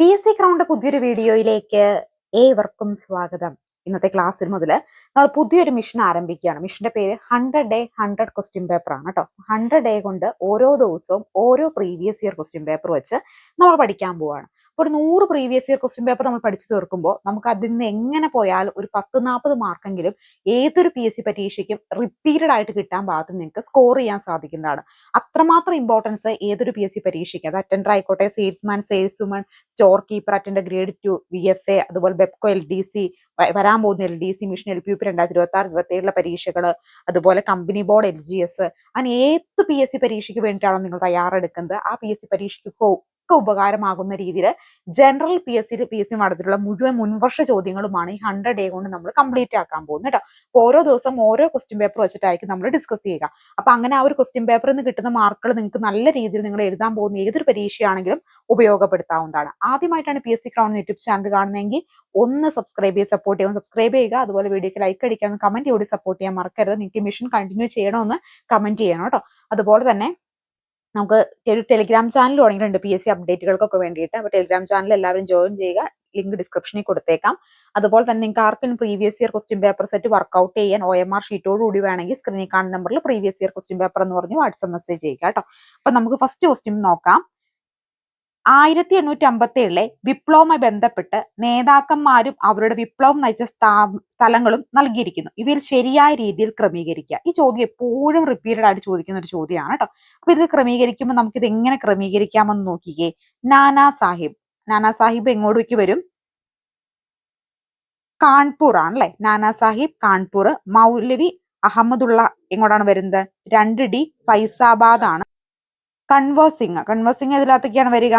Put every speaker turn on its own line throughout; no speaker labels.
P S C crowned പുതിയൊരു വീഡിയോയിലേക്ക് ഏവർക്കും സ്വാഗതം. ഇന്നത്തെ ക്ലാസ്സിൽ മുതൽ നമ്മൾ പുതിയൊരു മിഷൻ ആരംഭിക്കുകയാണ്. മിഷന്റെ പേര് hundred day hundred question paper ആണ് കേട്ടോ ഹൺഡ്രഡ് ഡേ കൊണ്ട് ഓരോ ദിവസവും ഓരോ പ്രീവിയസ് ഇയർ ക്വസ്റ്റ്യൻ പേപ്പർ വെച്ച് നമ്മൾ പഠിക്കാൻ പോവാണ്. ഒരു നൂറ് പ്രീവിയസ് ഇയർ ക്വസ്റ്റ്യൻ പേപ്പർ നമ്മൾ പഠിച്ചു തീർക്കുമ്പോൾ നമുക്ക് അതിൽ നിന്ന് എങ്ങനെ പോയാലും ഒരു പത്ത് നാൽപ്പത് മാർക്കെങ്കിലും ഏതൊരു പി എസ് സി പരീക്ഷയ്ക്കും റിപ്പീറ്റഡ് ആയിട്ട് കിട്ടാൻ പാകത്തിൽ നിങ്ങൾക്ക് സ്കോർ ചെയ്യാൻ സാധിക്കുന്നതാണ്. അത്രമാത്രം ഇമ്പോർട്ടൻസ് ഏതൊരു പി എസ് സി പരീക്ഷയ്ക്ക്. അത് അറ്റൻഡർ ആയിക്കോട്ടെ salesman sales woman store keeper attender grade two V F A അതുപോലെ ബെപ്കോ എൽ ഡി സി വരാൻ പോകുന്ന L D C mission L P U P രണ്ടായിരത്തി ഇരുപത്തി ആറ് ഇരുപത്തി ഏഴിലെ പരീക്ഷകൾ അതുപോലെ company board L G S അങ്ങനെ ഏത് പി എസ് സി പരീക്ഷയ്ക്ക് വേണ്ടിയിട്ടാണോ നിങ്ങൾ തയ്യാറെടുക്കുന്നത് ആ പി എസ് സി പരീക്ഷയ്ക്ക് ഒക്കെ ഉപകാരമാകുന്ന രീതിയിൽ general P S C P S C നടത്തിയിട്ടുള്ള മുഴുവൻ മുൻവർഷ ചോദ്യങ്ങളുമാണ് ഈ ഹൺഡ്രഡ് ഡേ കൊണ്ട് നമ്മൾ കംപ്ലീറ്റ് ആക്കാൻ പോകുന്നത് കേട്ടോ അപ്പൊ ഓരോ ദിവസം ഓരോ ക്വസ്റ്റ്യൻ പേപ്പർ വെച്ചിട്ടായിരിക്കും നമ്മൾ ഡിസ്കസ് ചെയ്യുക. അപ്പൊ അങ്ങനെ ആ ഒരു ക്വസ്റ്റ്യൻ പേപ്പറിൽ നിന്ന് കിട്ടുന്ന മാർക്കുകൾ നിങ്ങൾക്ക് നല്ല രീതിയിൽ നിങ്ങൾ എഴുതാൻ പോകുന്ന ഏതൊരു പരീക്ഷയാണെങ്കിലും ഉപയോഗപ്പെടുത്താവുന്നതാണ്. ആദ്യമായിട്ടാണ് P S C crown YouTube channel കാണുന്നതെങ്കിൽ ഒന്ന് സബ്സ്ക്രൈബ് ചെയ്ത് സപ്പോർട്ട് ചെയ്യാൻ സബ്സ്ക്രൈബ് ചെയ്യുക അതുപോലെ വീഡിയോക്ക് ലൈക്ക് അടിക്കാൻ കമന്റ് കൂടി സപ്പോർട്ട് ചെയ്യാൻ മറക്കരുത്. നിങ്ങൾക്ക് മിഷൻ കണ്ടിന്യൂ ചെയ്യണമെന്ന് കമന്റ് ചെയ്യണം കേട്ടോ അതുപോലെ തന്നെ നമുക്ക് ഒരു ടെലിഗ്രാം ചാനൽ തുടങ്ങിയിട്ടുണ്ട് പി എസ് സി അപ്ഡേറ്റുകൾക്കൊക്കെ വേണ്ടിയിട്ട്. അപ്പോൾ ടെലിഗ്രാം ചാനൽ എല്ലാവരും ജോയിൻ ചെയ്യുക. ലിങ്ക് ഡിസ്ക്രിപ്ഷനിൽ കൊടുത്തേക്കാം. അതുപോലെ തന്നെ നിങ്ങൾക്ക് ആർക്കും previous year question paper set work out ചെയ്യാൻ ഒ എം ആർ ഷീറ്റോട് കൂടി വേണമെങ്കിൽ സ്ക്രീനിൽ കാണുന്ന നമ്പറിൽ പ്രീവിയസ് ഇയർ ക്വസ്റ്റ്യൻ പേപ്പർ എന്ന് പറഞ്ഞ് വാട്സ്ആപ്പ് മെസ്സേജ് ചെയ്യുക കേട്ടോ. അപ്പൊ നമുക്ക് ഫസ്റ്റ് ക്വസ്റ്റ്യൻ നോക്കാം. ആയിരത്തി എണ്ണൂറ്റി അമ്പത്തി ഏഴിലെ വിപ്ലവവുമായി ബന്ധപ്പെട്ട് നേതാക്കന്മാരും അവരുടെ വിപ്ലവം നയിച്ച സ്ഥാ സ്ഥലങ്ങളും നൽകിയിരിക്കുന്നു. ഇവയിൽ ശരിയായ രീതിയിൽ ക്രമീകരിക്കുക. ഈ ചോദ്യം എപ്പോഴും റിപ്പീറ്റഡ് ആയിട്ട് ചോദിക്കുന്ന ഒരു ചോദ്യമാണ് കേട്ടോ അപ്പൊ ഇത് ക്രമീകരിക്കുമ്പോൾ നമുക്ക് ഇത് എങ്ങനെ ക്രമീകരിക്കാമെന്ന് നോക്കിയേ നാനാ സാഹിബ്. നാനാ സാഹിബ് എങ്ങോട്ടേക്ക് വരും? കാൺപൂർ ആണ് അല്ലെ നാനാ സാഹിബ് കാൺപൂർ മൗലവി അഹമ്മദുള്ള എങ്ങോട്ടാണ് വരുന്നത്? രണ്ട് ഡി ഫൈസാബാദ് ആണ് കൺവേഴ്സിംഗ് കൺവേഴ്സിംഗ് ഇതിനകത്തേക്കാണ് വരിക?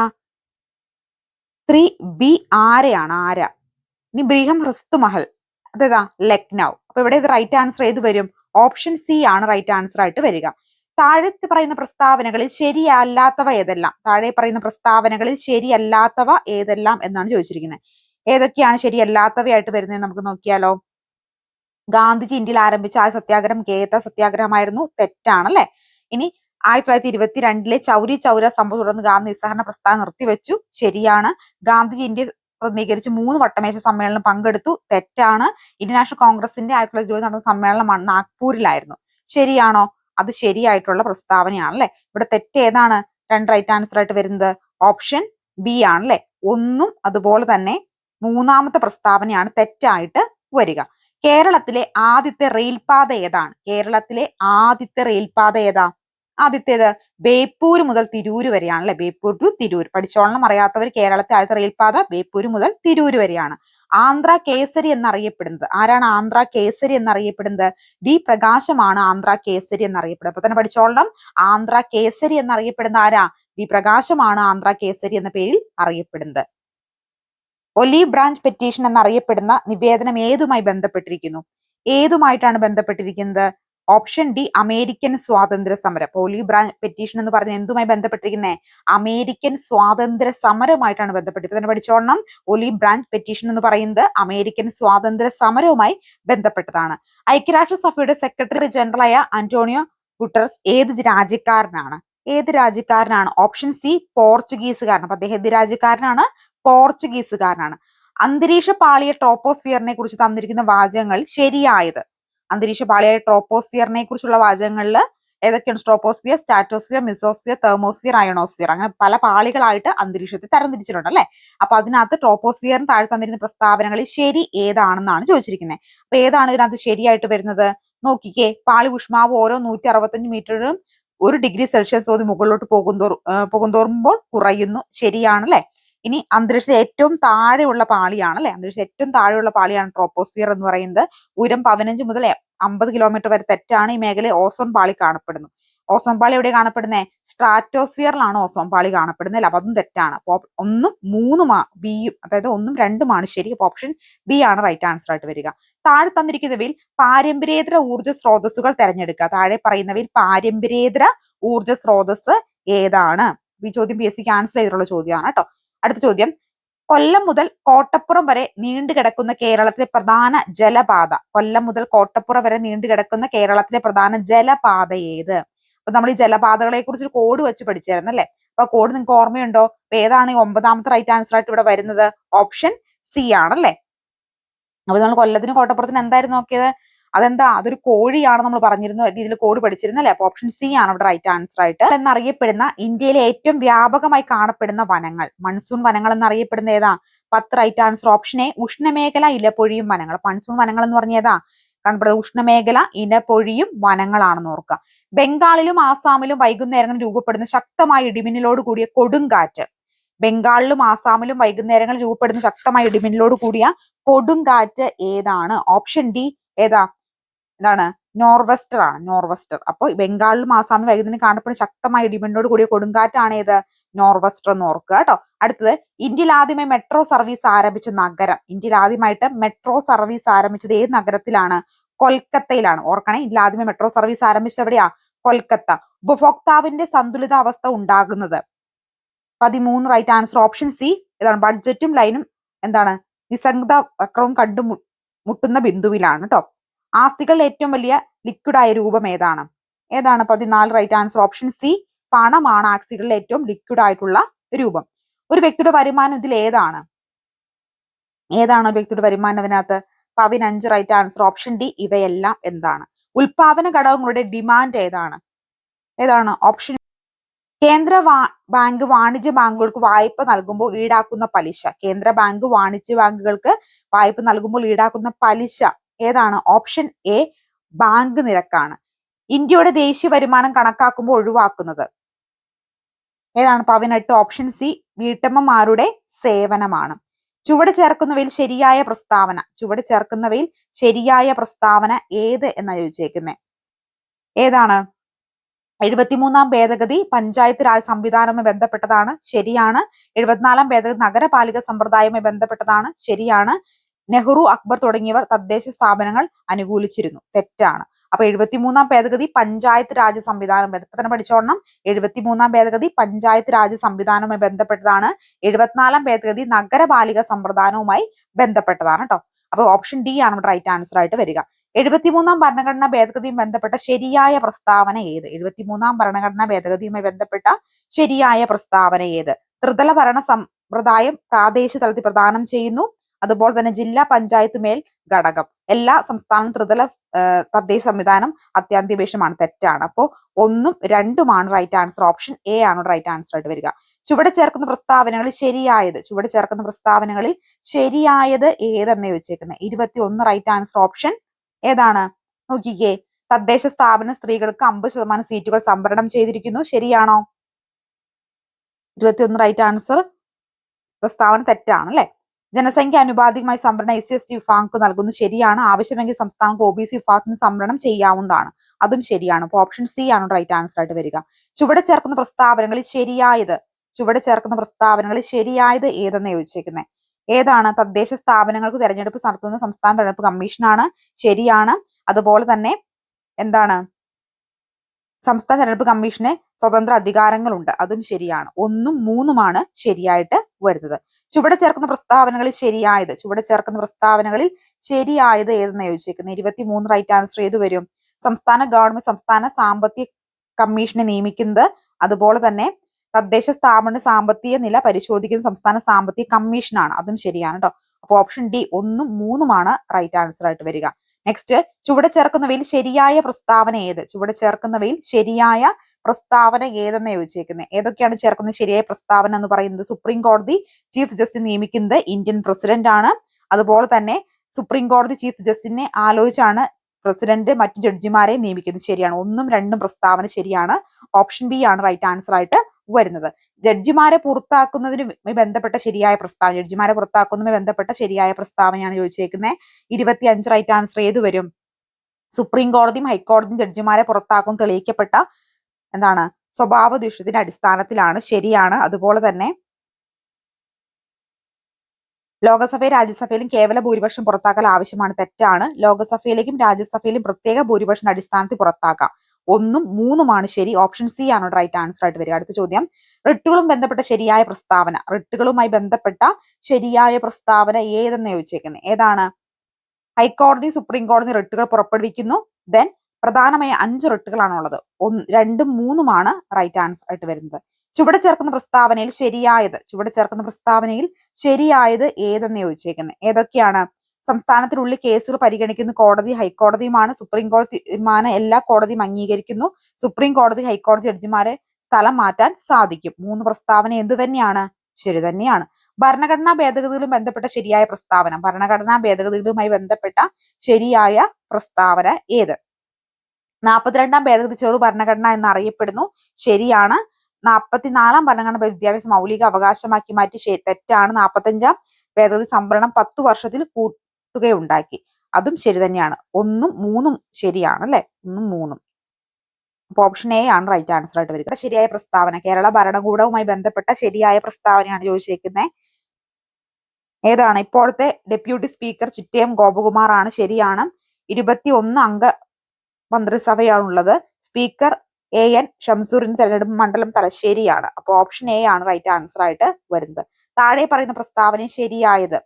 ത്രീ ബി ആരയാണ്? ആര? ഇനി ബ്രീഹം ഹ്രസ്തു മഹൽ അതേതാ? ലക്നൗ. അപ്പൊ ഇവിടെ ഇത് റൈറ്റ് ആൻസർ ഏത് വരും? ഓപ്ഷൻ സി ആണ് റൈറ്റ് ആൻസർ ആയിട്ട് വരിക. താഴെ പറയുന്ന പ്രസ്താവനകളിൽ ശരിയല്ലാത്തവ ഏതെല്ലാം? താഴെ പറയുന്ന പ്രസ്താവനകളിൽ ശരിയല്ലാത്തവ ഏതെല്ലാം എന്നാണ് ചോദിച്ചിരിക്കുന്നത്. ഏതൊക്കെയാണ് ശരിയല്ലാത്തവയായിട്ട് വരുന്നത് നമുക്ക് നോക്കിയാലോ? ഗാന്ധിജി ഇന്ത്യയിൽ ആരംഭിച്ച ആ സത്യാഗ്രഹം കേത്ത സത്യാഗ്രഹമായിരുന്നു. തെറ്റാണല്ലേ? ഇനി ആയിരത്തി തൊള്ളായിരത്തി ഇരുപത്തിരണ്ടിലെ ചൗരി ചൗര സംഭവം തുടർന്ന് ഗാന്ധി നിസ്സഹരണ പ്രസ്ഥാനം നിർത്തിവെച്ചു. ശരിയാണ്. ഗാന്ധിജി ഇന്ത്യ പ്രതിനിധീകരിച്ച് മൂന്ന് വട്ടമേശ സമ്മേളനം പങ്കെടുത്തു. തെറ്റാണ്. ഇന്ത്യൻ നാഷണൽ കോൺഗ്രസിന്റെ ആയിരത്തി തൊള്ളായിരത്തി ഇരുപത് നടന്ന സമ്മേളനം നാഗ്പൂരിലായിരുന്നു. ശരിയാണോ? അത് ശരിയായിട്ടുള്ള പ്രസ്താവനയാണ് അല്ലെ? ഇവിടെ തെറ്റ് ഏതാണ്? രണ്ട് റൈറ്റ് ആൻസർ ആയിട്ട് വരുന്നത് ഓപ്ഷൻ ബി ആണ് അല്ലെ? ഒന്നും അതുപോലെ തന്നെ മൂന്നാമത്തെ പ്രസ്താവനയാണ് തെറ്റായിട്ട് വരിക. കേരളത്തിലെ ആദ്യത്തെ റെയിൽപാത ഏതാണ്? കേരളത്തിലെ ആദ്യത്തെ റെയിൽപാത ഏതാ? ആദ്യത്തേത് ബേപ്പൂർ മുതൽ തിരൂര് വരെയാണ് അല്ലെ ബേപ്പൂർ ടു തിരൂർ പഠിച്ചോളണം അറിയാത്തവർ കേരളത്തെ ആദ്യത്തെ റെയിൽപാത ബേപ്പൂർ മുതൽ തിരൂര് വരെയാണ്. ആന്ധ്ര കേസരി എന്നറിയപ്പെടുന്നത്. ആരാണ് ആന്ധ്ര കേസരി എന്നറിയപ്പെടുന്നത്? ഡി പ്രകാശമാണ് ആന്ധ്ര കേസരി എന്നറിയപ്പെടുന്നത്. അപ്പൊ തന്നെ പഠിച്ചോളണം. ആന്ധ്ര കേസരി എന്നറിയപ്പെടുന്ന ആരാ? ഡി പ്രകാശമാണ് ആന്ധ്ര കേസരി എന്ന പേരിൽ അറിയപ്പെടുന്നത്. ഒലീവ് ബ്രാഞ്ച് പെറ്റീഷൻ എന്നറിയപ്പെടുന്ന നിവേദനം ഏതുമായി ബന്ധപ്പെട്ടിരിക്കുന്നു? ഏതുമായിട്ടാണ് ബന്ധപ്പെട്ടിരിക്കുന്നത്? ഓപ്ഷൻ ഡി അമേരിക്കൻ സ്വാതന്ത്ര്യ സമരം. പോലി ബ്രാഞ്ച് പെറ്റീഷൻ എന്ന് പറഞ്ഞ എന്തുമായി ബന്ധപ്പെട്ടിരിക്കുന്നത് അമേരിക്കൻ സ്വാതന്ത്ര്യ സമരവുമായിട്ടാണ് ബന്ധപ്പെട്ടിരിക്കുന്നത്. തന്നെ പഠിച്ചോണം ഒലി ബ്രാഞ്ച് പെറ്റീഷൻ എന്ന് പറയുന്നത് അമേരിക്കൻ സ്വാതന്ത്ര്യ സമരവുമായി ബന്ധപ്പെട്ടതാണ്. ഐക്യരാഷ്ട്രസഭയുടെ സെക്രട്ടറി ജനറലായ അന്റോണിയോ ഗുട്ടർസ് ഏത് രാജ്യക്കാരനാണ്? ഏത് രാജ്യക്കാരനാണ്? Option C പോർച്ചുഗീസുകാരൻ. അപ്പൊ അദ്ദേഹം ഏത് രാജ്യക്കാരനാണ്? പോർച്ചുഗീസുകാരനാണ്. അന്തരീക്ഷ പാളിയ ട്രോപ്പോസ്ഫിയറിനെ കുറിച്ച് തന്നിരിക്കുന്ന വാചകങ്ങൾ ശരിയായത് അന്തരീക്ഷ പാളിയായ ട്രോപ്പോസ്ഫിയറിനെ കുറിച്ചുള്ള വാചകങ്ങളിൽ ഏതൊക്കെയാണ് troposphere stratosphere mesosphere thermosphere ionosphere അങ്ങനെ പല പാളികളായിട്ട് അന്തരീക്ഷത്തെ തരംതിരിച്ചിട്ടുണ്ട് അല്ലെ? അപ്പൊ അതിനകത്ത് ട്രോപ്പോസ്ഫിയറിന് താഴെ തന്നിരുന്ന പ്രസ്താവനകളിൽ ശരി ഏതാണെന്നാണ് ചോദിച്ചിരിക്കുന്നത് അപ്പൊ ഏതാണ് ഇതിനകത്ത് ശരിയായിട്ട് വരുന്നത്? നോക്കിക്കേ പാളി ഊഷ്മാവ് ഓരോ നൂറ്റി അറുപത്തഞ്ച് മീറ്ററും ഒരു ഡിഗ്രി സെൽഷ്യസ് തോതി മുകളിലോട്ട് പോകുന്തോറും പോകുന്തോറുമ്പോൾ കുറയുന്നു ശരിയാണല്ലേ? ഇനി അന്തരീക്ഷത്തിൽ ഏറ്റവും താഴെയുള്ള പാളിയാണ് അല്ലെ അന്തരീക്ഷത്തിൽ ഏറ്റവും താഴെയുള്ള പാളിയാണ് ട്രോപ്പോസ്ഫിയർ എന്ന് പറയുന്നത്. ഉയരം പതിനഞ്ച് മുതൽ അമ്പത് കിലോമീറ്റർ വരെ തെറ്റാണ് ഈ മേഖലയിൽ ഓസോൺ പാളി കാണപ്പെടുന്നു ഓസോൺ പാളി എവിടെ കാണപ്പെടുന്നത് സ്ട്രാറ്റോസ്ഫിയറിലാണ് ഓസോൺ പാളി കാണപ്പെടുന്നത്. അപ്പൊ അതും തെറ്റാണ്. അപ്പോൾ ഒന്നും മൂന്നുമാ ബിയും അതായത് ഒന്നും രണ്ടുമാണ് ശരി അപ്പൊ ഓപ്ഷൻ ബി ആണ് റൈറ്റ് ആൻസർ ആയിട്ട് വരിക. താഴെ തന്നിരിക്കുന്നവയിൽ പാരമ്പര്യേതര ഊർജ സ്രോതസ്സുകൾ തെരഞ്ഞെടുക്കുക. താഴെ പറയുന്നവയിൽ പാരമ്പര്യേതര ഊർജ സ്രോതസ് ഏതാണ്? ഈ ചോദ്യം പി എസ് സിക്ക് ആൻസർ ചെയ്തിട്ടുള്ള ചോദ്യമാണ് കേട്ടോ. അടുത്ത ചോദ്യം. കൊല്ലം മുതൽ കോട്ടപ്പുറം വരെ നീണ്ടു കിടക്കുന്ന കേരളത്തിലെ പ്രധാന ജലപാത. കൊല്ലം മുതൽ കോട്ടപ്പുറം വരെ നീണ്ടു കിടക്കുന്ന കേരളത്തിലെ പ്രധാന ജലപാത ഏത്? അപ്പൊ നമ്മൾ ഈ ജലപാതകളെ കുറിച്ച് കോഡ് വെച്ച് പഠിച്ചായിരുന്നു അല്ലെ? അപ്പൊ കോഡ് നിങ്ങൾക്ക് ഓർമ്മയുണ്ടോ? അപ്പൊ ഏതാണ് ഈ ഒമ്പതാമത്തെ റൈറ്റ് ആൻസർ ആയിട്ട് ഇവിടെ വരുന്നത്? ഓപ്ഷൻ സി ആണല്ലേ? അപ്പൊ നമ്മൾ കൊല്ലത്തിന് കോട്ടപ്പുറത്തിന് എന്തായിരുന്നു നോക്കിയത്? അതെന്താ? അതൊരു കോഴിയാണ് നമ്മൾ പറഞ്ഞിരുന്നു ഇതിൽ കോഡ് പഠിച്ചിരുന്നല്ലേ? അപ്പൊ ഓപ്ഷൻ സി ആണ് ഇവിടെ റൈറ്റ് ആൻസർ ആയിട്ട്. എന്നറിയപ്പെടുന്ന ഇന്ത്യയിലെ ഏറ്റവും വ്യാപകമായി കാണപ്പെടുന്ന വനങ്ങൾ. മൺസൂൺ വനങ്ങൾ എന്നറിയപ്പെടുന്ന ഏതാ? പത്ത് റൈറ്റ് ആൻസർ ഓപ്ഷൻ എ ഉഷ്ണമേഖല ഇലപ്പൊഴിയും വനങ്ങൾ. മൺസൂൺ വനങ്ങൾ എന്ന് പറഞ്ഞ ഏതാ? കാണപ്പെടുന്നത് ഉഷ്ണമേഖല ഇലപ്പൊഴിയും വനങ്ങളാണെന്ന് ഓർക്കുക. ബംഗാളിലും ആസാമിലും വൈകുന്നേരങ്ങളിൽ രൂപപ്പെടുന്ന ശക്തമായ ഇടിമിന്നലോട് കൂടിയ കൊടുങ്കാറ്റ്. ബംഗാളിലും ആസാമിലും വൈകുന്നേരങ്ങളിൽ രൂപപ്പെടുന്ന ശക്തമായ ഇടിമിന്നലോട് കൂടിയ കൊടുങ്കാറ്റ് ഏതാണ്? ഓപ്ഷൻ ഡി ഏതാ? എന്താണ്? നോർവെസ്റ്റർ ആണ് നോർവെസ്റ്റർ. അപ്പോൾ ബംഗാളിലും ആസാമിലും വൈകുന്നേരം കാണപ്പെടുന്ന ശക്തമായ ഇടിമിന്നോട് കൂടിയ കൊടുങ്കാറ്റാണ് ഏത്? നോർവെസ്റ്റർ എന്ന് ഓർക്കുക കേട്ടോ. അടുത്തത് ഇന്ത്യയിൽ ആദ്യമായി മെട്രോ സർവീസ് ആരംഭിച്ച നഗരം. ഇന്ത്യയിൽ ആദ്യമായിട്ട് മെട്രോ സർവീസ് ആരംഭിച്ചത് ഏത് നഗരത്തിലാണ്? കൊൽക്കത്തയിലാണ്. ഓർക്കണേ ഇന്ത്യയിൽ ആദ്യമേ മെട്രോ സർവീസ് ആരംഭിച്ചത് എവിടെയാ? കൊൽക്കത്ത. ഉപഭോക്താവിന്റെ സന്തുലിത അവസ്ഥ ഉണ്ടാകുന്നത്. പതിമൂന്ന് റൈറ്റ് ആൻസർ ഓപ്ഷൻ സി ഇതാണ് ബഡ്ജറ്റും ലൈനും എന്താണ്? നിസ്സംഗത വക്രവും കണ്ടു മുട്ടുന്ന ബിന്ദുവിലാണ് കേട്ടോ. ആസ്തികളുടെ ഏറ്റവും വലിയ ലിക്വിഡായ രൂപം ഏതാണ്? ഏതാണ്? പതിനാല് റൈറ്റ് ആൻസർ ഓപ്ഷൻ സി പണമാണ് ആസ്തികളിലെ ഏറ്റവും ലിക്വിഡ് ആയിട്ടുള്ള രൂപം. ഒരു വ്യക്തിയുടെ വരുമാനം ഇതിൽ ഏതാണ്? ഏതാണ് വ്യക്തിയുടെ വരുമാനം അതിനകത്ത്? പതിനഞ്ച് റൈറ്റ് ആൻസർ ഓപ്ഷൻ ഡി ഇവയെല്ലാം എന്താണ്? ഉൽപാദന ഘടകങ്ങളുടെ ഡിമാൻഡ് ഏതാണ്? ഏതാണ്? ഓപ്ഷൻ കേന്ദ്ര ബാങ്ക് വാണിജ്യ ബാങ്കുകൾക്ക് വായ്പ നൽകുമ്പോൾ ഈടാക്കുന്ന പലിശ. കേന്ദ്ര ബാങ്ക് വാണിജ്യ ബാങ്കുകൾക്ക് വായ്പ നൽകുമ്പോൾ ഈടാക്കുന്ന പലിശ ഏതാണ്? ഓപ്ഷൻ എ ബാങ്ക് നിരക്കാണ്. ഇന്ത്യയുടെ ദേശീയ വരുമാനം കണക്കാക്കുമ്പോൾ ഒഴിവാക്കുന്നത്. ഏതാണ്? പതിനെട്ട്. ഓപ്ഷൻ സി വീട്ടമ്മമാരുടെ സേവനമാണ്. ചുവട് ചേർക്കുന്നവയിൽ ശരിയായ പ്രസ്താവന. ചുവട് ചേർക്കുന്നവയിൽ ശരിയായ പ്രസ്താവന ഏത് എന്നാണ് ചോദിച്ചേക്കുന്നത് ഏതാണ്? എഴുപത്തിമൂന്നാം ഭേദഗതി പഞ്ചായത്ത് രാജ് സംവിധാനവുമായി ബന്ധപ്പെട്ടതാണ്. ശരിയാണ്. എഴുപത്തിനാലാം ഭേദഗതി നഗരപാലിക സമ്പ്രദായവുമായി ബന്ധപ്പെട്ടതാണ്. ശരിയാണ്. നെഹ്റു അക്ബർ തുടങ്ങിയവർ തദ്ദേശ സ്ഥാപനങ്ങൾ അനുകൂലിച്ചിരുന്നു. തെറ്റാണ്. അപ്പൊ എഴുപത്തിമൂന്നാം ഭേദഗതി പഞ്ചായത്ത് രാജ് സംവിധാനം ബന്ധപ്പെട്ട പഠിച്ചോളണം എഴുപത്തിമൂന്നാം ഭേദഗതി പഞ്ചായത്ത് രാജ് സംവിധാനവുമായി ബന്ധപ്പെട്ടതാണ്. എഴുപത്തിനാലാം ഭേദഗതി നഗരപാലിക സമ്പ്രദാനവുമായി ബന്ധപ്പെട്ടതാണ് കേട്ടോ അപ്പൊ ഓപ്ഷൻ ഡി ആണ് നമ്മുടെ റൈറ്റ് ആൻസർ ആയിട്ട് വരിക. എഴുപത്തിമൂന്നാം ഭരണഘടനാ ഭേദഗതിയും ബന്ധപ്പെട്ട ശരിയായ പ്രസ്താവന ഏത്? എഴുപത്തിമൂന്നാം ഭരണഘടനാ ഭേദഗതിയുമായി ബന്ധപ്പെട്ട ശരിയായ പ്രസ്താവന ഏത്? ത്രിതല ഭരണ സമ്പ്രദായം പ്രാദേശിക തലത്തിൽ പ്രദാനം ചെയ്യുന്നു. അതുപോലെ തന്നെ ജില്ലാ പഞ്ചായത്ത് മേൽ ഘടകം. എല്ലാ സംസ്ഥാനം ത്രിതല തദ്ദേശ സംവിധാനം അത്യാന്താപേക്ഷമാണ് തെറ്റാണ്. അപ്പോൾ ഒന്നും രണ്ടുമാണ് റൈറ്റ് ആൻസർ ഓപ്ഷൻ എ ആണ് റൈറ്റ് ആൻസർ ആയിട്ട് വരിക. ചുവടെ ചേർക്കുന്ന പ്രസ്താവനകളിൽ ശരിയായത് ചുവടെ ചേർക്കുന്ന പ്രസ്താവനകളിൽ ശരിയായത് ഏതെന്ന് ചോദിച്ചേക്കുന്നത് ഇരുപത്തി ഒന്ന് റൈറ്റ് ആൻസർ ഓപ്ഷൻ ഏതാണ്? നോക്കിക്കേ. തദ്ദേശ സ്ഥാപന സ്ത്രീകൾക്ക് അമ്പത് ശതമാനം സീറ്റുകൾ സംവരണം ചെയ്തിരിക്കുന്നു. ശരിയാണോ? ഇരുപത്തിയൊന്ന് റൈറ്റ് ആൻസർ പ്രസ്താവന തെറ്റാണ് അല്ലെ? ജനസംഖ്യ അനുപാതികമായി സംവരണം എസ് സി എസ് ടി വിഭാഗങ്ങൾക്ക് നൽകുന്നത് ശരിയാണ്. ആവശ്യമെങ്കിൽ സംസ്ഥാനങ്ങൾക്ക് ഒ ബി സി വിഭാഗത്തിന് സംവരണം ചെയ്യാവുന്നതാണ്. അതും ശരിയാണ്. അപ്പോൾ ഓപ്ഷൻ സി ആണ് റൈറ്റ് ആൻസർ ആയിട്ട് വരിക. ചുവടെ ചേർക്കുന്ന പ്രസ്താവനകളിൽ ശരിയായത്? ചുവടെ ചേർക്കുന്ന പ്രസ്താവനകളിൽ ശരിയായത് ഏതെന്ന് ചോദിച്ചേക്കുന്നത് ഏതാണ്? തദ്ദേശ സ്ഥാപനങ്ങൾക്ക് തെരഞ്ഞെടുപ്പ് നടത്തുന്ന സംസ്ഥാന തെരഞ്ഞെടുപ്പ് കമ്മീഷനാണ് ശരിയാണ്. അതുപോലെ തന്നെ എന്താണ്? സംസ്ഥാന തെരഞ്ഞെടുപ്പ് കമ്മീഷന് സ്വതന്ത്ര അധികാരങ്ങളുണ്ട്. അതും ശരിയാണ്. ഒന്നും മൂന്നുമാണ് ശരിയായിട്ട് വരുന്നത്. ചുവടെ ചേർക്കുന്ന പ്രസ്താവനകളിൽ ശരിയായത് ചുവടെ ചേർക്കുന്ന പ്രസ്താവനകളിൽ ശരിയായത് ഏതെന്ന് ചോദിച്ചേക്കുന്നത് ഇരുപത്തി മൂന്ന് റൈറ്റ് ആൻസർ ഏത് വരും? സംസ്ഥാന ഗവൺമെന്റ് സംസ്ഥാന സാമ്പത്തിക കമ്മീഷനെ നിയമിക്കുന്നത് അതുപോലെ തന്നെ തദ്ദേശ സ്ഥാപന സാമ്പത്തിക നില പരിശോധിക്കുന്ന സംസ്ഥാന സാമ്പത്തിക കമ്മീഷനാണ് അതും ശരിയാണ് കേട്ടോ അപ്പൊ ഓപ്ഷൻ ഡി ഒന്നും മൂന്നുമാണ് റൈറ്റ് ആൻസർ ആയിട്ട് വരിക. നെക്സ്റ്റ് ചുവടെ ചേർക്കുന്നവയിൽ ശരിയായ പ്രസ്താവന ഏത്? ചുവടെ ചേർക്കുന്നവയിൽ ശരിയായ പ്രസ്താവന ഏതെന്ന് ചോദിച്ചേക്കുന്നത് ഏതൊക്കെയാണ് ചേർക്കുന്നത്? ശരിയായ പ്രസ്താവന എന്ന് പറയുന്നത് സുപ്രീം കോടതി ചീഫ് ജസ്റ്റിസ് നിയമിക്കുന്നത് ഇന്ത്യൻ പ്രസിഡന്റ് ആണ്. അതുപോലെ തന്നെ സുപ്രീം കോടതി ചീഫ് ജസ്റ്റിസിനെ ആലോചിച്ചാണ് പ്രസിഡന്റ് മറ്റു ജഡ്ജിമാരെ നിയമിക്കുന്നത്. ശരിയാണ്. ഒന്നും രണ്ടും പ്രസ്താവന ശരിയാണ്. ഓപ്ഷൻ ബി ആണ് റൈറ്റ് ആൻസർ ആയിട്ട് വരുന്നത്. ജഡ്ജിമാരെ പുറത്താക്കുന്നതിന് ബന്ധപ്പെട്ട ശരിയായ പ്രസ്താവന ജഡ്ജിമാരെ പുറത്താക്കുന്നതുമായി ബന്ധപ്പെട്ട ശരിയായ പ്രസ്താവനയാണ് ചോദിച്ചേക്കുന്നത് ഇരുപത്തി അഞ്ച് റൈറ്റ് ആൻസർ ഏത് വരും? സുപ്രീം കോടതിയും ഹൈക്കോടതിയും ജഡ്ജിമാരെ പുറത്താക്കും തെളിയിക്കപ്പെട്ട എന്താണ്? സ്വഭാവ ദൂഷ്യത്തിന്റെ അടിസ്ഥാനത്തിലാണ്. ശരിയാണ്. അതുപോലെ തന്നെ ലോകസഭയും രാജ്യസഭയിലും കേവല ഭൂരിപക്ഷം പുറത്താക്കൽ ആവശ്യമാണ്. തെറ്റാണ്. ലോകസഭയിലേക്കും രാജ്യസഭയിലും പ്രത്യേക ഭൂരിപക്ഷത്തിന്റെ അടിസ്ഥാനത്തിൽ പുറത്താക്കാം. ഒന്നും മൂന്നുമാണ് ശരി. ഓപ്ഷൻ സി ആണ് റൈറ്റ് ആൻസർ ആയിട്ട് വരിക. അടുത്ത ചോദ്യം. റിട്ടുകളും ബന്ധപ്പെട്ട ശരിയായ പ്രസ്താവന. റിട്ടുകളുമായി ബന്ധപ്പെട്ട ശരിയായ പ്രസ്താവന ഏതെന്ന് ചോദിച്ചേക്കുന്നത് ഏതാണ്? ഹൈക്കോടതി സുപ്രീം കോടതി റിട്ടുകൾ പുറപ്പെടുവിക്കുന്നു. ദെൻ പ്രധാനമായ അഞ്ച് റിട്ടുകളാണ് ഉള്ളത് ഒന്ന് രണ്ടും മൂന്നുമാണ് റൈറ്റ് ആൻസർ ആയിട്ട് വരുന്നത്. ചുവടെ ചേർക്കുന്ന പ്രസ്താവനയിൽ ശരിയായത് ചുവടെ ചേർക്കുന്ന പ്രസ്താവനയിൽ ശരിയായത് ഏതെന്ന് ചോദിച്ചേക്കുന്നത് ഏതൊക്കെയാണ്? സംസ്ഥാനത്തിനുള്ളിൽ കേസുകൾ പരിഗണിക്കുന്ന കോടതി ഹൈക്കോടതിയുമാണ്. സുപ്രീം കോടതി തീരുമാനം എല്ലാ കോടതിയും അംഗീകരിക്കുന്നു. സുപ്രീം കോടതി ഹൈക്കോടതി ജഡ്ജിമാരെ സ്ഥലം മാറ്റാൻ സാധിക്കും. മൂന്ന് പ്രസ്താവന എന്ത് തന്നെയാണ്? ശരി തന്നെയാണ്. ഭരണഘടനാ ഭേദഗതികളും ബന്ധപ്പെട്ട ശരിയായ പ്രസ്താവന. ഭരണഘടനാ ഭേദഗതികളുമായി ബന്ധപ്പെട്ട ശരിയായ പ്രസ്താവന ഏത്? നാൽപ്പത്തിരണ്ടാം ഭേദഗതി ചെറു ഭരണഘടന എന്ന് അറിയപ്പെടുന്നു ശരിയാണ്. നാൽപ്പത്തിനാലാം ഭരണഘടന വിദ്യാഭ്യാസ മൗലിക അവകാശമാക്കി മാറ്റി തെറ്റാണ്. നാൽപ്പത്തഞ്ചാം ഭേദഗതി സംവരണം പത്തു വർഷത്തിൽ കൂട്ടുകയുണ്ടാക്കി. അതും ശരി തന്നെയാണ്. ഒന്നും മൂന്നും ശരിയാണ് അല്ലെ? ഒന്നും മൂന്നും. അപ്പൊ ഓപ്ഷൻ എ ആണ് റൈറ്റ് ആൻസർ ആയിട്ട് വരിക. ശരിയായ പ്രസ്താവന. കേരള ഭരണകൂടവുമായി ബന്ധപ്പെട്ട ശരിയായ പ്രസ്താവനയാണ് ചോദിച്ചേക്കുന്നത് ഏതാണ്? ഇപ്പോഴത്തെ ഡെപ്യൂട്ടി സ്പീക്കർ ചിറ്റയം ഗോപകുമാർ ആണ് ശരിയാണ്. ഇരുപത്തി ഒന്ന് അംഗ മന്ത്രിസഭയാണുള്ളത്. സ്പീക്കർ എ എൻ ഷംസൂറിന്റെ തെരഞ്ഞെടുപ്പ് മണ്ഡലം തലശ്ശേരിയാണ്. അപ്പോൾ ഓപ്ഷൻ എ ആണ് റൈറ്റ് ആൻസർ ആയിട്ട് വരുന്നത്. താഴെ പറയുന്ന പ്രസ്താവന ശരിയായത്?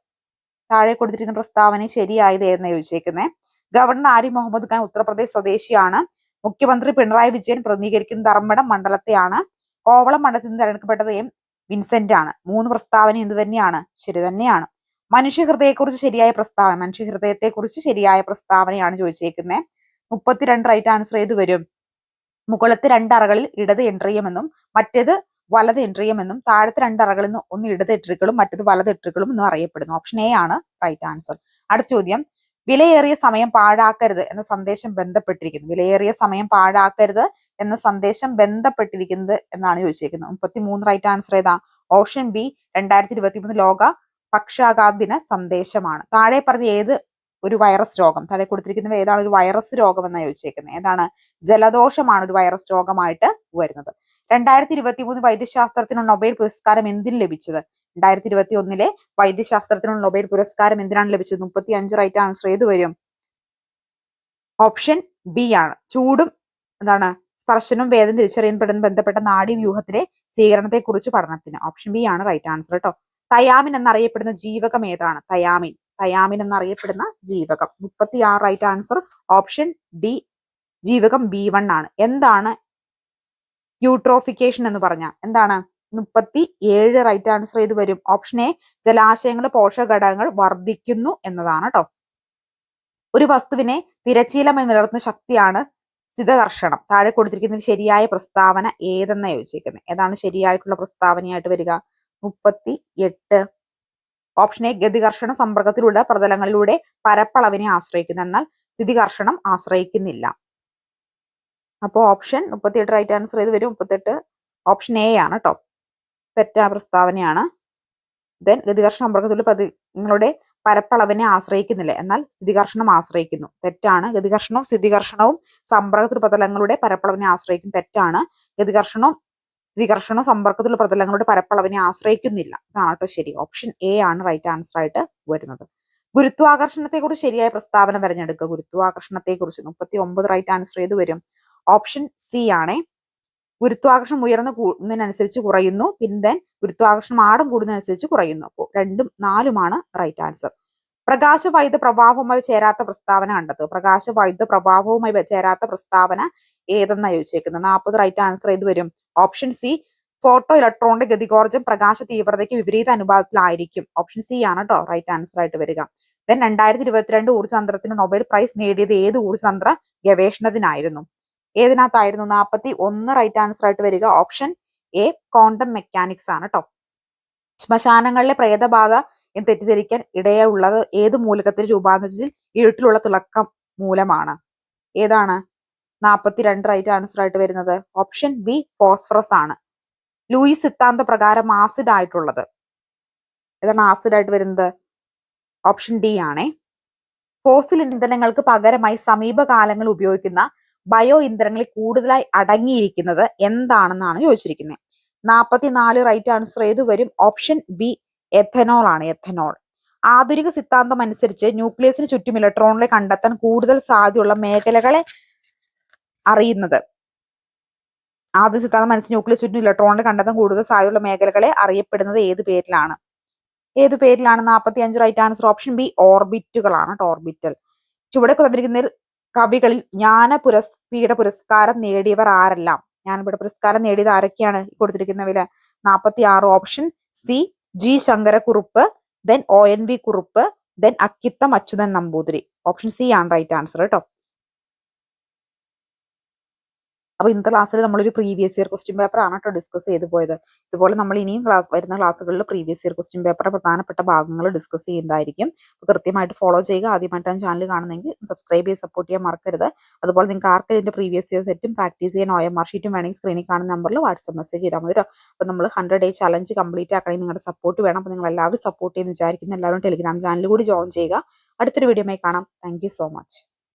താഴെ കൊടുത്തിരിക്കുന്ന പ്രസ്താവന ശരിയായത് എന്ന് ചോദിച്ചേക്കുന്നത് ഗവർണർ ആരി മുഹമ്മദ് ഖാൻ ഉത്തർപ്രദേശ് സ്വദേശിയാണ്. മുഖ്യമന്ത്രി പിണറായി വിജയൻ പ്രതിനിധീകരിക്കുന്ന ധർമ്മടം മണ്ഡലത്തെയാണ്. കോവളം മണ്ഡലത്തിൽ നിന്ന് തെരഞ്ഞെടുക്കപ്പെട്ടത് എം. വിൻസെന്റ് ആണ്. മൂന്ന് പ്രസ്താവന എന്ത് തന്നെയാണ്. ശരി തന്നെയാണ്. മനുഷ്യഹൃദയെക്കുറിച്ച് ശരിയായ പ്രസ്താവന മനുഷ്യഹൃദയത്തെക്കുറിച്ച് ശരിയായ പ്രസ്താവനയാണ് ചോദിച്ചേക്കുന്നത് മുപ്പത്തിരണ്ട് റൈറ്റ് ആൻസർ ഏത് വരും? മുകളത്തെ രണ്ടറകളിൽ ഇടത് എൻട്രിയമെന്നും മറ്റേത് വലത് എൻട്രിയമെന്നും താഴത്തെ രണ്ടറകളിൽ നിന്ന് ഒന്ന് ഇടത് എട്രികളും മറ്റത് വലത് എട്രികളും എന്നും അറിയപ്പെടുന്നു. ഓപ്ഷൻ എ ആണ് റൈറ്റ് ആൻസർ അടുത്ത ചോദ്യം. വിലയേറിയ സമയം പാഴാക്കരുത് എന്ന സന്ദേശം ബന്ധപ്പെട്ടിരിക്കുന്നു. വിലയേറിയ സമയം പാഴാക്കരുത് എന്ന സന്ദേശം ബന്ധപ്പെട്ടിരിക്കുന്നത് എന്നാണ് ചോദിച്ചിരിക്കുന്നത് മുപ്പത്തി മൂന്ന് റൈറ്റ് ആൻസർ ഏതാ? ഓപ്ഷൻ ബി രണ്ടായിരത്തി ഇരുപത്തി മൂന്ന് ലോക പക്ഷാഘാത ദിന സന്ദേശമാണ്. താഴെ പറഞ്ഞ ഏത് ഒരു വൈറസ് രോഗം. താഴെ കൊടുത്തിരിക്കുന്നത് ഏതാണ്? ഒരു വൈറസ് രോഗം എന്നാണ് ചോദിച്ചേക്കുന്നത് ഏതാണ്? ജലദോഷമാണ് ഒരു വൈറസ് രോഗമായിട്ട് വരുന്നത്. രണ്ടായിരത്തി ഇരുപത്തി മൂന്ന് വൈദ്യശാസ്ത്രത്തിനുള്ള നൊബേൽ പുരസ്കാരം എന്തിന് ലഭിച്ചത്? രണ്ടായിരത്തി ഇരുപത്തി ഒന്നിലെ വൈദ്യശാസ്ത്രത്തിനുള്ള നൊബേൽ പുരസ്കാരം എന്തിനാണ് ലഭിച്ചത്? മുപ്പത്തി അഞ്ച് റൈറ്റ് ആൻസർ ഏത് വരും? ഓപ്ഷൻ ബി ആണ്. ചൂടും എന്താണ്? സ്പർശനവും വേദന തിരിച്ചറിയപ്പെടുന്ന ബന്ധപ്പെട്ട നാഡി വ്യൂഹത്തിലെ സ്വീകരണത്തെക്കുറിച്ച് പഠനത്തിന്. ഓപ്ഷൻ ബി ആണ് റൈറ്റ് ആൻസർ കേട്ടോ തയാമിൻ എന്നറിയപ്പെടുന്ന ജീവകം ഏതാണ്? തയാമിൻ. തയാമിൻ എന്നറിയപ്പെടുന്ന ജീവകം. മുപ്പത്തി ആറ് റൈറ്റ് ആൻസർ ഓപ്ഷൻ ഡി ജീവകം ബി വൺ ആണ്. എന്താണ് യൂട്രോഫിക്കേഷൻ എന്ന് പറഞ്ഞ? എന്താണ്? മുപ്പത്തി ഏഴ് റൈറ്റ് ആൻസർ ചെയ്ത് വരും. ഓപ്ഷൻ എ ജലാശയങ്ങൾ പോഷകഘടകങ്ങൾ വർദ്ധിക്കുന്നു എന്നതാണ് കേട്ടോ ഒരു വസ്തുവിനെ തിരച്ചീലമായി നിലനിർത്തുന്ന ശക്തിയാണ് സ്ഥിതകർഷണം. താഴെ കൊടുത്തിരിക്കുന്ന ശരിയായ പ്രസ്താവന ഏതെന്ന ചോദിച്ചിരിക്കുന്നത് ഏതാണ് ശരിയായിട്ടുള്ള പ്രസ്താവനയായിട്ട് വരിക? മുപ്പത്തി എട്ട് ഓപ്ഷൻ എ ഗതികർഷണ സമ്പർക്കത്തിലുള്ള പ്രതലങ്ങളിലൂടെ പരപ്പളവിനെ ആശ്രയിക്കുന്നു. എന്നാൽ സ്ഥിതികർഷണം ആശ്രയിക്കുന്നില്ല. അപ്പോൾ ഓപ്ഷൻ മുപ്പത്തിയെട്ട് റൈറ്റ് ആൻസർ ചെയ്ത് വരും. മുപ്പത്തെട്ട് ഓപ്ഷൻ എ ആണ് കേട്ടോ തെറ്റായ പ്രസ്താവനയാണ്. ദെൻ ഗതികർഷണ സമ്പർക്കത്തിലുള്ള പ്രതിങ്ങളുടെ പരപ്പളവിനെ ആശ്രയിക്കുന്നില്ല. എന്നാൽ സ്ഥിതികർഷണം ആശ്രയിക്കുന്നു. തെറ്റാണ്. ഗതികർഷണവും സ്ഥിതികർഷണവും സമ്പർക്കത്തിലുള്ള പ്രതലങ്ങളുടെ പരപ്പളവിനെ ആശ്രയിക്കും തെറ്റാണ്. ഗതികർഷണവും സ്ഥിതികർഷണവും സമ്പർക്കത്തിലുള്ള പ്രതലങ്ങളുടെ പരപ്പളവിനെ ആശ്രയിക്കുന്നില്ല. ഇതാണ് ശരി. ഓപ്ഷൻ എ ആണ് റൈറ്റ് ആൻസർ ആയിട്ട് വരുന്നത്. ഗുരുത്വാകർഷണത്തെ കുറിച്ച് ശരിയായ പ്രസ്താവന തിരഞ്ഞെടുക്കുക. ഗുരുത്വാകർഷണത്തെ കുറിച്ച് മുപ്പത്തി ഒമ്പത് റൈറ്റ് ആൻസർ ഏത് വരും. ഓപ്ഷൻ സി ആണേ. ഗുരുത്വാകർഷണം ഉയർന്ന കൂടുന്നതിനനുസരിച്ച് കുറയുന്നു. പിന്നെ ഗുരുത്വാകർഷണം ആടം കൂടുന്നതിനനുസരിച്ച് കുറയുന്നു. അപ്പോൾ രണ്ടും നാലുമാണ് റൈറ്റ് ആൻസർ പ്രകാശ വൈദ്യുത പ്രഭാവവുമായി ചേരാത്ത പ്രസ്താവന കണ്ടത്. പ്രകാശ വൈദ്യുത പ്രഭാവവുമായി ചേരാത്ത പ്രസ്താവന ഏതെന്നാ ചോദിച്ചേക്കുന്നത് നാൽപ്പത് റൈറ്റ് ആൻസർ ഏത് വരും. ഓപ്ഷൻ സി ഫോട്ടോ ഇലക്ട്രോണിന്റെ ഗതികോർജം പ്രകാശ തീവ്രതയ്ക്ക് വിപരീത അനുപാതത്തിലായിരിക്കും. ഓപ്ഷൻ സി ആണ് കേട്ടോ റൈറ്റ് ആൻസർ ആയിട്ട് വരിക. ദെൻ രണ്ടായിരത്തി ഇരുപത്തിരണ്ട് ഊർജതന്ത്രത്തിന് നൊബേൽ പ്രൈസ് നേടിയത് ഏത് ഊർജതന്ത്ര ഗവേഷണത്തിനായിരുന്നു? ഏതിനകത്തായിരുന്നു? നാൽപ്പത്തി ഒന്ന് റൈറ്റ് ആൻസർ ആയിട്ട് വരിക. ഓപ്ഷൻ എ ക്വാണ്ടം മെക്കാനിക്സ് ആണ് കേട്ടോ ശ്മശാനങ്ങളിലെ പ്രേതബാധ എന്ന് തെറ്റിദ്ധരിക്കാൻ ഇടയുള്ളത് ഏത് മൂലകത്തിന്റെ രൂപാന്തരത്തിൽ ഇരുട്ടിലുള്ള തിളക്കം മൂലമാണ്? ഏതാണ്? നാൽപ്പത്തിരണ്ട് റൈറ്റ് ആൻസർ ആയിട്ട് വരുന്നത്. ഓപ്ഷൻ ബി ഫോസ്ഫറസ് ആണ്. ലൂയിസ് സിദ്ധാന്ത പ്രകാരം ആസിഡ് ആയിട്ടുള്ളത്. ഏതാണ് ആസിഡ് ആയിട്ട് വരുന്നത്. ഓപ്ഷൻ ഡി ആണേ. ഫോസിൽ ഇന്ധനങ്ങൾക്ക് പകരമായി സമീപകാലങ്ങൾ ഉപയോഗിക്കുന്ന ബയോ ഇന്ധനങ്ങളിൽ കൂടുതലായി അടങ്ങിയിരിക്കുന്നത് എന്താണെന്നാണ് ചോദിച്ചിരിക്കുന്നത്. നാൽപ്പത്തിനാല് റൈറ്റ് ആൻസർ ഏത് വരും? ഓപ്ഷൻ ബി എഥനോൾ ആണ് എഥനോൾ ആധുനിക സിദ്ധാന്തം അനുസരിച്ച് ന്യൂക്ലിയസിന് ചുറ്റും ഇലക്ട്രോണുകളെ കണ്ടെത്താൻ കൂടുതൽ സാധ്യതയുള്ള മേഖലകളെ അറിയുന്നത്. ആദ്യ സിദ്ധാന്തം മനസ്സിന് ന്യൂക്ലിയസ് ചുറ്റും ഇലക്ട്രോണിന്റെ കണ്ടെത്താൻ കൂടുതൽ സാധ്യതയുള്ള മേഖലകളെ അറിയപ്പെടുന്നത് ഏത് പേരിലാണ്? ഏത് പേരിലാണ് നാൽപ്പത്തി അഞ്ച് റൈറ്റ് ആൻസർ ഓപ്ഷൻ ബി ഓർബിറ്റുകളാണ് ഓർബിറ്റൽ. ചുവടെ തന്നിരിക്കുന്നതിൽ കവികളിൽ ജ്ഞാന പുരസ്പീഠ പുരസ്കാരം നേടിയവർ ആരെല്ലാം? ജ്ഞാനപീഠ പുരസ്കാരം നേടിയത് ആരൊക്കെയാണ് കൊടുത്തിരിക്കുന്നവയിൽ? നാൽപ്പത്തി ആറ് option C G Sankara Kurup then O N V Kurup then Akkitham Achuthan Namboothiri. Option C ആണ് റൈറ്റ് ആൻസർ കേട്ടോ. അപ്പോൾ ഇന്നത്തെ ക്ലാസ്സിൽ നമ്മളൊരു പ്രീവിയസ് ഇയർ ക്വസ്റ്റ്യൻ പേപ്പർ ആണ് കേട്ടോ ഡിസ്കസ് ചെയ്തു പോയത്. ഇതുപോലെ നമ്മൾ ഇനിയും ക്ലാസ് വരുന്ന ക്ലാസ്സുകളിൽ പ്രീവിയസ് ഇയർ ക്വസ്റ്റ്യൻ പേപ്പറിന്റെ പ്രധാനപ്പെട്ട ഭാഗങ്ങൾ ഡിസ്കസ് ചെയ്യുന്നതായിരിക്കും. കൃത്യമായിട്ട് ഫോളോ ചെയ്യുക. ആദ്യമായിട്ടാണ് ചാനൽ കാണുന്നതെങ്കിൽ സബ്സ്ക്രൈബ് ചെയ്ത് സപ്പോർട്ട് ചെയ്യാൻ മറക്കരുത്. അതുപോലെ നിങ്ങൾക്ക് ആർക്ക് ഇതിന്റെ പ്രീവിയസ് ഇയർ സെറ്റും പ്രാക്ടീസ് ചെയ്യാൻ ഒ ആർ ഷീറ്റും വേണമെങ്കിൽ സ്ക്രീനിൽ കാണുന്ന നമ്പറിൽ വാട്സ്ആപ്പ് മെസ്സേജ് ചെയ്താൽ മതി കേട്ടോ അപ്പോൾ നമ്മൾ ഹൺഡ്രഡ് ഡേ ചലഞ്ച് കംപ്ലീറ്റ് ആക്കണമെങ്കിൽ നിങ്ങളുടെ സപ്പോർട്ട് വേണം. അപ്പോൾ നിങ്ങൾ എല്ലാവരും സപ്പോർട്ട് ചെയ്യുന്ന വിചാരിക്കുന്നു. എല്ലാവരും ടെലിഗ്രാം ചാനൽ കൂടി ജോയിൻ ചെയ്യുക. അടുത്തൊരു വീഡിയോമായി കാണാം. Thank so much